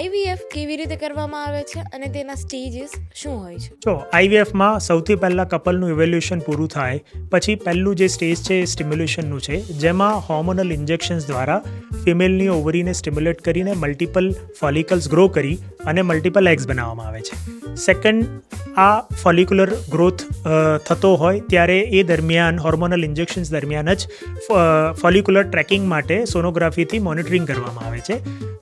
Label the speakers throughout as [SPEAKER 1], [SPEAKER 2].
[SPEAKER 1] IVF કેવી રીતે કરવામાં આવે છે અને તેના સ્ટેજીસ શું હોય છે?
[SPEAKER 2] જો આઈવીએફમાં સૌથી પહેલાં કપલનું ઇવેલ્યુએશન પૂરું થાય, પછી પહેલું જે સ્ટેજ છે એ સ્ટિમ્યુલેશનનું છે, જેમાં હોર્મોનલ ઇન્જેક્શન્સ દ્વારા ફિમેલની ઓવરીને સ્ટિમ્યુલેટ કરીને મલ્ટિપલ ફોલિકલ્સ ગ્રો કરી અને મલ્ટિપલ એગ્સ બનાવવામાં આવે છે. સેકન્ડ આ ફોલિક્યુલર ગ્રોથ થતો હોય ત્યારે એ દરમિયાન હોર્મોનલ ઇન્જેક્શન્સ દરમિયાન જ ફોલિક્યુલર ટ્રેકિંગ માટે સોનોગ્રાફીથી મોનિટરિંગ કરવામાં આવે છે.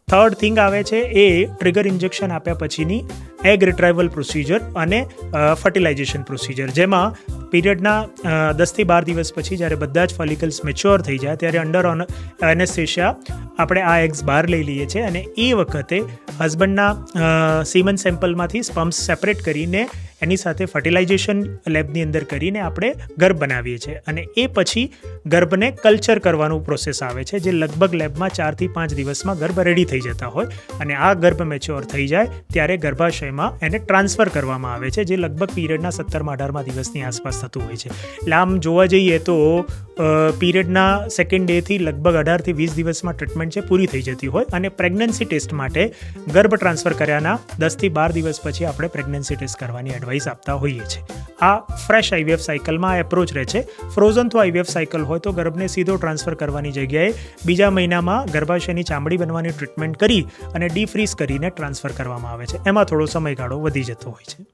[SPEAKER 2] થર્ડ થિંગ આવે છે એ ટ્રિગર ઇન્જેક્શન આપ્યા પછીની એગ રિટ્રાઇવલ પ્રોસિજર અને ફર્ટિલાઇઝેશન પ્રોસિજર જેમાં પીરિયડના દસથી બાર દિવસ પછી જ્યારે બધા જ ફોલિકલ્સ મેચ્યોર થઈ જાય ત્યારે અંડર ઓન એનેસ્થેશિયા આપણે આ એગ્સ બહાર લઈ લઈએ છીએ અને એ વખતે હસબન્ડના સીમન સેમ્પલમાંથી સ્પમ્સ સેપરેટ કરીને એની સાથે ફર્ટિલાઇઝેશન લેબની અંદર કરીને આપણે ગર્ભ બનાવીએ છીએ. અને એ પછી ગર્ભને કલ્ચર કરવાનું પ્રોસેસ આવે છે, જે લગભગ લેબમાં ચારથી પાંચ દિવસમાં ગર્ભ રેડી થઈ જતા હોય. અને આ ગર્ભ મેચ્યોર થઈ જાય, ત્યારે ગર્ભાશયમાં એને ટ્રાન્સફર કરવામાં આવે છે, જે લગભગ પીરિયડના સત્તરમાં અઢારમા દિવસની આસપાસ થતું હોય છે. એટલે આમ જોવા જઈએ તો પીરિયડના સેકન્ડ ડેથી લગભગ અઢારથી વીસ દિવસમાં ટ્રીટમેન્ટ છે પૂરી થઈ જતી હોય અને પ્રેગ્નન્સી ટેસ્ટ માટે ગર્ભ ટ્રાન્સફર કર્યાના દસથી બાર દિવસ પછી આપણે પ્રેગ્નન્સી ટેસ્ટ કરવાની એડવાઇસ આપતા હોઈએ છીએ. આ ફ્રેશ આઈવીએફ સાયકલમાં આ એપ્રોચ રહે છે. ફ્રોઝન તો આઈવીએફ સાયકલ હોય તો ગર્ભને સીધો ટ્રાન્સફર કરવાની જગ્યાએ બીજા મહિનામાં ગર્ભાશયની ચામડી બનવાની ટ્રીટમેન્ટ કરી અને ડીફ્રીઝ કરીને ટ્રાન્સફર કરવામાં આવે છે. એમાં થોડો સમયગાળો વધી જતો હોય છે.